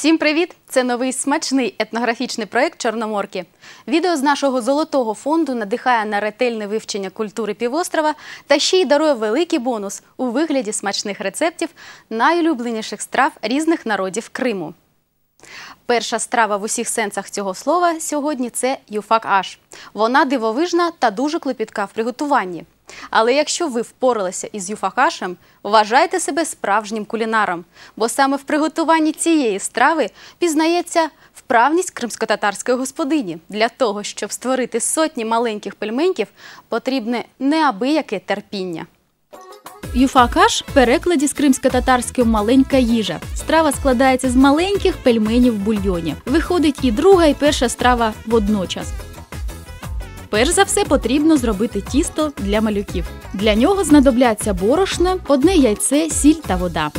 Всім привіт! Це новий смачний етнографічний проєкт Чорноморки. Відео з нашого золотого фонду надихає на ретельне вивчення культури півострова та ще й дарує великий бонус у вигляді смачних рецептів найулюбленіших страв різних народів Криму. Перша страва в усіх сенсах цього слова сьогодні це юфак-аш. Вона дивовижна та дуже клопітка в приготуванні. Але якщо ви впоралися із юфакашем, вважайте себе справжнім кулінаром, бо саме в приготуванні цієї страви пізнається вправність кримсько-татарської господині. Для того, щоб створити сотні маленьких пельменьків, потрібне неабияке терпіння. Юфакаш перекладі з кримсько-татарської маленька їжа. Страва складається з маленьких пельменів в бульйоні. Виходить і друга, і перша страва водночас. Перш за все потрібно зробити тісто для малюків. Для нього знадобляться борошно, одне яйце, сіль та вода.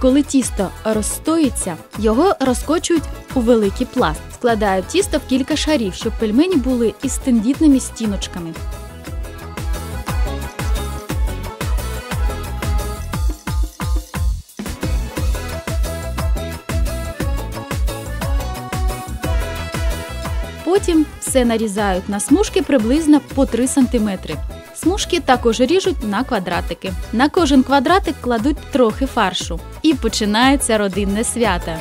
Коли тісто розстоїться, його розкочують у великий пласт. Складають тісто в кілька шарів, щоб пельмені були із тендітними стіночками. Потім все нарізають на смужки приблизно по 3 см. Смужки також ріжуть на квадратики. На кожен квадратик кладуть трохи фаршу. І починається родинне свято.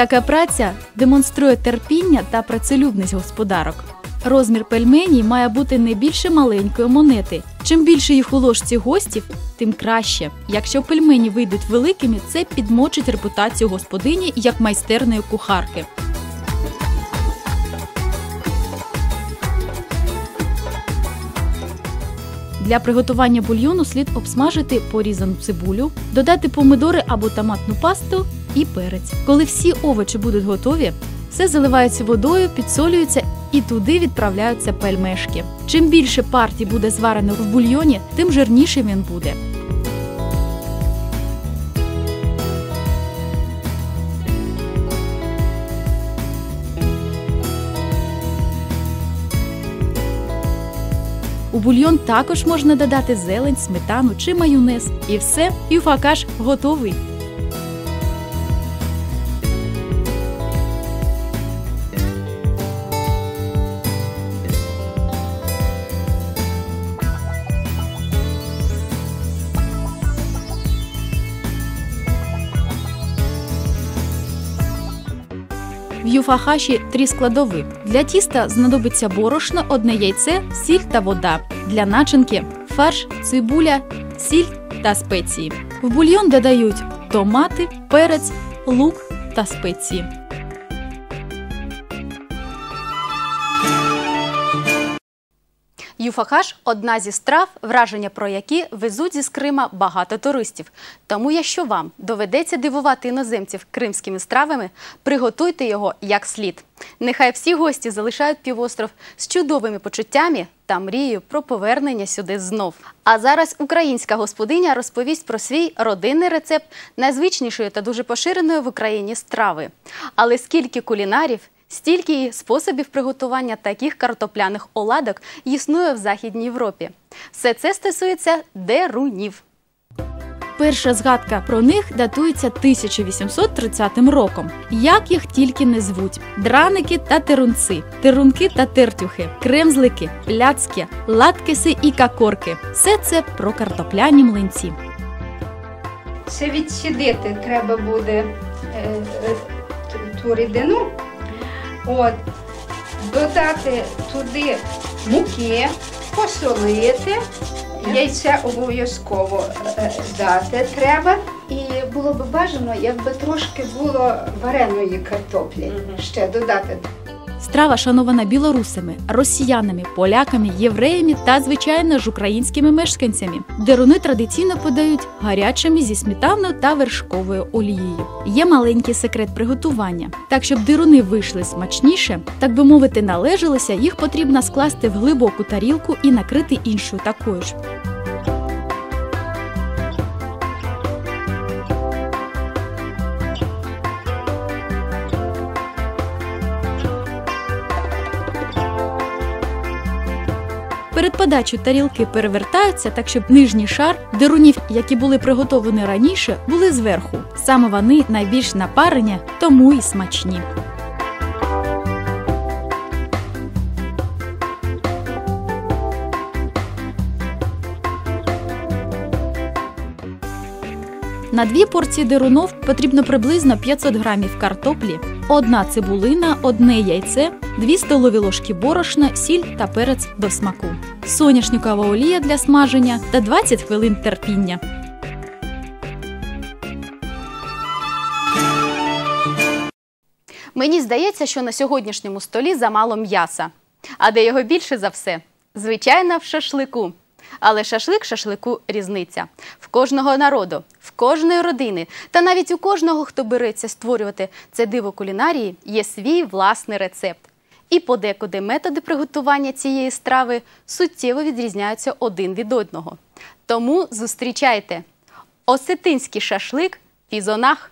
Така праця демонструє терпіння та працелюбність господарок. Розмір пельменій має бути не більше маленької монети. Чим більше їх у ложці гостів, тим краще. Якщо пельмені вийдуть великими, це підмочить репутацію господині як майстерної кухарки. Для приготування бульйону слід обсмажити порізану цибулю, додати помидори або томатну пасту і перець. Коли всі овочі будуть готові, все заливається водою, підсолюється і туди відправляються пельмешки. Чим більше партій буде зварено в бульйоні, тим жирніший він буде. У бульйон також можна додати зелень, сметану чи майонез. І все, юфакаш готовий. Юфахаші три складови. Для тіста знадобиться борошно, одне яйце, сіль та вода. Для начинки фарш, цибуля, сіль та спеції. В бульйон додають томати, перець, лук та спеції. Юфахаш одна зі страв, враження про які везуть зі Крима багато туристів. Тому, якщо вам доведеться дивувати іноземців кримськими стравами, приготуйте його як слід. Нехай всі гості залишають півостров з чудовими почуттями та мрією про повернення сюди знов. А зараз українська господиня розповість про свій родинний рецепт найзвичнішої та дуже поширеної в Україні страви. Але скільки кулінарів Стільки і способів приготування таких картопляних оладок існує в Західній Європі. Все це стосується дерунів. Перша згадка про них датується 1830 роком. Як їх тільки не звуть: драники та терунці, терунки та тертюхи, кремзлики, пляцки, латкиси і какорки. Все це про картопляні млинці. Ще відщадити треба буде е, е, ту рідину. От, додати туди муки, посолити, яйця обов'язково е, дати треба. І було б бажано, якби трошки було вареної картоплі ще додати. Страва шанована білорусами, росіянами, поляками, євреями та, звичайно ж, українськими мешканцями. Деруни традиційно подають гарячими зі сметаною та вершковою олією. Є маленький секрет приготування. Так, щоб дируни вийшли смачніше, так би мовити, належалося, їх потрібно скласти в глибоку тарілку і накрити іншою такою ж. Перед подачею тарілки перевертаються так, щоб нижній шар дирунів, які були приготовані раніше, були зверху. Саме вони найбільш напарені, тому і смачні. На дві порції дирунов потрібно приблизно 500 грамів картоплі, одна цибулина, одне яйце, 2 столові ложки борошна, сіль та перець до смаку, соняшникова олія для смаження та 20 хвилин терпіння. Мені здається, що на сьогоднішньому столі замало м'яса. А де його більше за все? Звичайно, в шашлику. Але шашлик шашлику різниця. В кожного народу, в кожної родини та навіть у кожного, хто береться створювати це диво кулінарії, є свій власний рецепт. І подекуди методи приготування цієї страви суттєво відрізняються один від одного. Тому зустрічайте осетинський шашлик фізонах.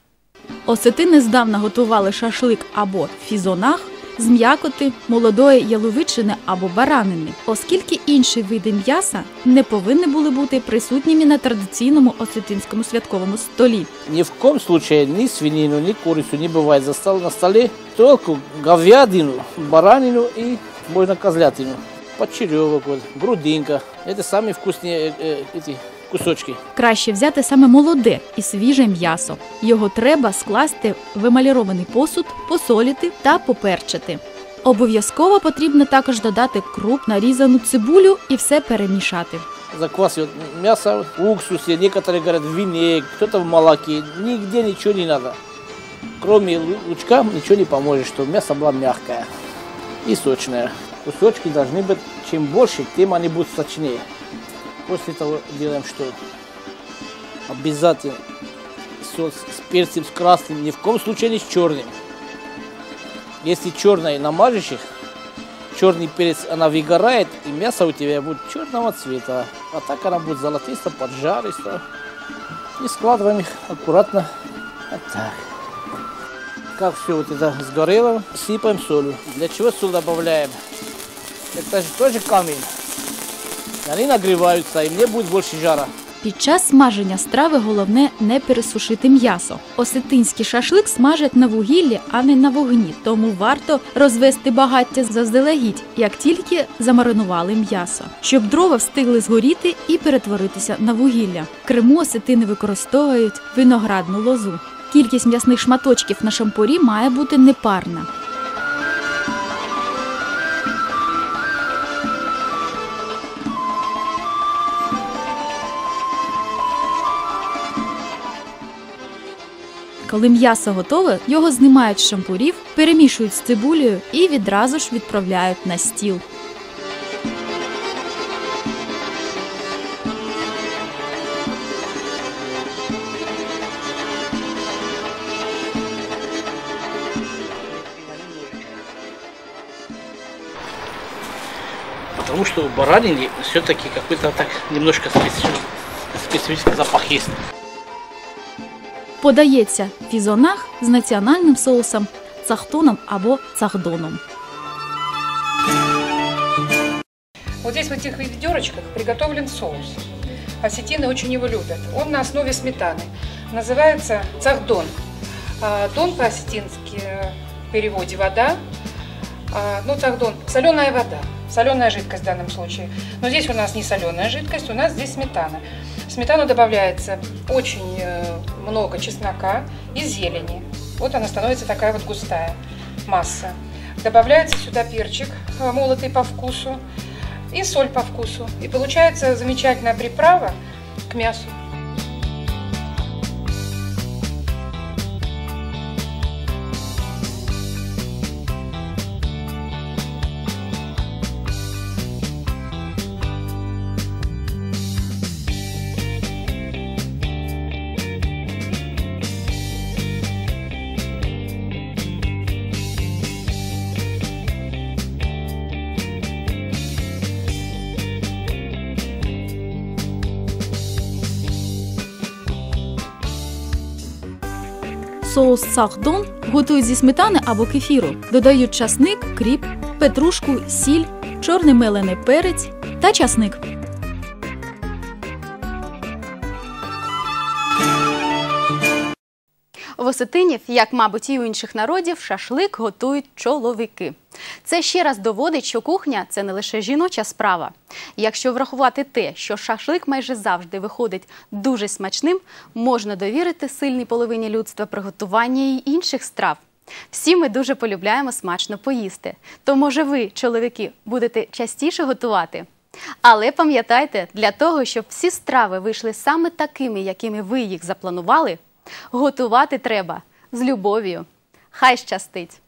Осетини здавна готували шашлик або фізонах з м'якоти, молодої яловичини або баранини, оскільки інші види м'яса не повинні були бути присутніми на традиційному осетинському святковому столі. Ни в коем случае ни свинину, ни курицу не бывает за стол, на столе, только говядину, баранину и можно козлятину. Почеревок, вот, грудинка. Это самые вкусные э, э, эти кусочки. Краще взяти саме молоде і свіже м'ясо. Його треба скласти в емалірований посуд, посоліти та поперчити. Обов'язково потрібно також додати круп, нарізану цибулю і все перемішати. Заквасывают мясо в уксусе, некоторые говорят в вине, кто-то в молоке. Нигде ничего не надо. Кроме лу- лучка ничего не поможет, чтобы мясо было мягкое и сочное. Кусочки должны быть, чем больше, тем они будут сочнее. После того делаем что? Обязательно соус с перцем, с красным, ни в коем случае не с черным. Если черное намажешь их, черный перец, она выгорает, и мясо у тебя будет черного цвета. А так она будет золотисто, поджаристо. И складываем их аккуратно. Вот так. Как все вот это сгорело, сыпаем солью. Для чего соль добавляем? Это же тоже камень. Они нагреваются, и мне будет больше жара. Під час смаження страви головне не пересушити м'ясо. Осетинський шашлик смажать на вугіллі, а не на вогні, тому варто розвести багаття заздалегідь, як тільки замаринували м'ясо, щоб дрова встигли згоріти і перетворитися на вугілля. В Криму осетини використовують виноградну лозу. Кількість м'ясних шматочків на шампурі має бути непарна. Коли м'ясо готове, його знімають з шампурів, перемішують з цибулею і відразу ж відправляють на стіл. Потому что у баранины все-таки какой-то так немножко специфический запах есть. Подається фізонах з національним соусом цахтоном або цахдоном. Вот здесь в этих ведерочках приготовлен соус. Осетины очень его любят. Он на основе сметаны. Называется цахдон. А, Дон по-осетински э, в переводе вода. А, Ну, цахдон – соленая вода. Соленая жидкость в данном случае. Но здесь у нас не соленая жидкость, у нас здесь сметана. Сметану добавляется очень э, много чеснока и зелени. Вот она становится такая вот густая масса. Добавляется сюда перчик э, молотый по вкусу и соль по вкусу. И получается замечательная приправа к мясу. Соус сахдон готують зі сметани або кефіру. Додають часник, кріп, петрушку, сіль, чорний мелений перець та часник. В Осетинів, як мабуть, і у інших народів, шашлик готують чоловіки. Це ще раз доводить, що кухня це не лише жіноча справа. Якщо врахувати те, що шашлик майже завжди виходить дуже смачним, можна довірити сильній половині людства приготування й інших страв. Всі ми дуже полюбляємо смачно поїсти. То, може, ви, чоловіки, будете частіше готувати? Але пам'ятайте, для того, щоб всі страви вийшли саме такими, якими ви їх запланували, готувати треба з любов'ю. Хай щастить!